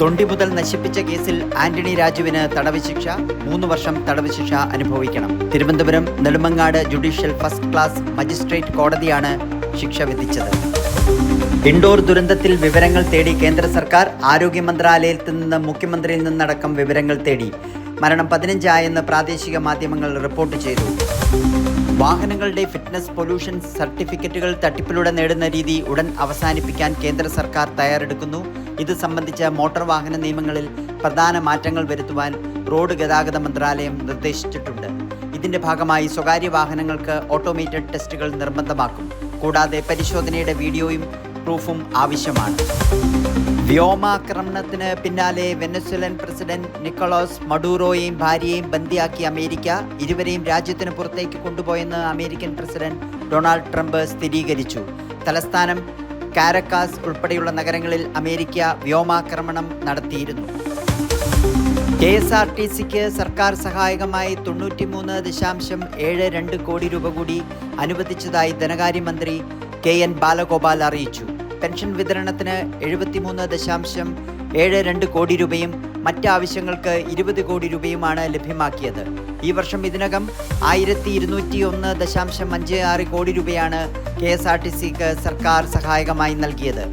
തൊണ്ടി മുതൽ നശിപ്പിച്ച കേസിൽ ആന്റണി രാജുവിന് തടവ് ശിക്ഷ മൂന്ന് വർഷം തടവ് ശിക്ഷ അനുഭവിക്കണം. Thiruvananthapuram Nedumangad judicial first class magistrate കോടതിയാണ് ശിക്ഷ വിധിച്ചത്. ഇൻഡോർ ദുരന്തത്തിൽ വിവരങ്ങൾ തേടി കേന്ദ്ര സർക്കാർ ആരോഗ്യ മന്ത്രാലയത്തിൽ നിന്ന് മുഖ്യമന്ത്രിയിൽ നിന്നടക്കം വിവരങ്ങൾ തേടി. മരണം പതിനഞ്ചായെന്ന് പ്രാദേശിക മാധ്യമങ്ങൾ റിപ്പോർട്ട് ചെയ്തു. വാഹനങ്ങളുടെ ഫിറ്റ്നസ് പൊല്യൂഷൻ സർട്ടിഫിക്കറ്റുകൾ തട്ടിപ്പിലൂടെ നേടുന്ന രീതി ഉടൻ അവസാനിപ്പിക്കാൻ കേന്ദ്ര സർക്കാർ തയ്യാറെടുക്കുന്നു. ഇത് സംബന്ധിച്ച മോട്ടോർ വാഹന നിയമങ്ങളിൽ പ്രധാന മാറ്റങ്ങൾ വരുത്തുവാൻ റോഡ് ഗതാഗത മന്ത്രാലയം നിർദ്ദേശിച്ചിട്ടുണ്ട്. ഇതിന്റെ ഭാഗമായി സ്വകാര്യ വാഹനങ്ങൾക്ക് ഓട്ടോമേറ്റഡ് ടെസ്റ്റുകൾ നിർബന്ധമാക്കും. കൂടാതെ പരിശോധനയുടെ വീഡിയോയും പ്രൂഫും ആവശ്യമാണ്. വ്യോമാക്രമണത്തിന് പിന്നാലെ വെനസ്വലൻ പ്രസിഡന്റ് നിക്കോളോസ് മഡൂറോയെയും ഭാര്യയെയും ബന്ദിയാക്കി അമേരിക്ക ഇരുവരെയും രാജ്യത്തിന് പുറത്തേക്ക് കൊണ്ടുപോയെന്ന് അമേരിക്കൻ പ്രസിഡന്റ് ഡൊണാൾഡ് ട്രംപ് സ്ഥിരീകരിച്ചു. തലസ്ഥാനം കാരക്കാസ് ഉൾപ്പെടെയുള്ള നഗരങ്ങളിൽ അമേരിക്ക വ്യോമാക്രമണം നടത്തിയിരുന്നു. കെ എസ് ആർ ടി സിക്ക് സർക്കാർ സഹായകമായി തൊണ്ണൂറ്റിമൂന്ന് ദശാംശം ഏഴ് രണ്ട് കോടി രൂപ കൂടി അനുവദിച്ചതായി ധനകാര്യമന്ത്രി കെ എൻ ബാലഗോപാൽ അറിയിച്ചു. പെൻഷൻ വിതരണത്തിന് എഴുപത്തിമൂന്ന് ദശാംശം ഏഴ് രണ്ട് കോടി രൂപയും മറ്റ് ആവശ്യങ്ങൾക്ക് ഇരുപത് കോടി രൂപയുമാണ് ലഭ്യമാക്കിയത്. ഈ വർഷം ഇതിനകം ആയിരത്തി ഇരുന്നൂറ്റി ഒന്ന് ദശാംശം അഞ്ച് ആറ് കോടി രൂപയാണ് കെ എസ് ആർ ടി സിക്ക് സർക്കാർ സഹായകമായി നൽകിയത്.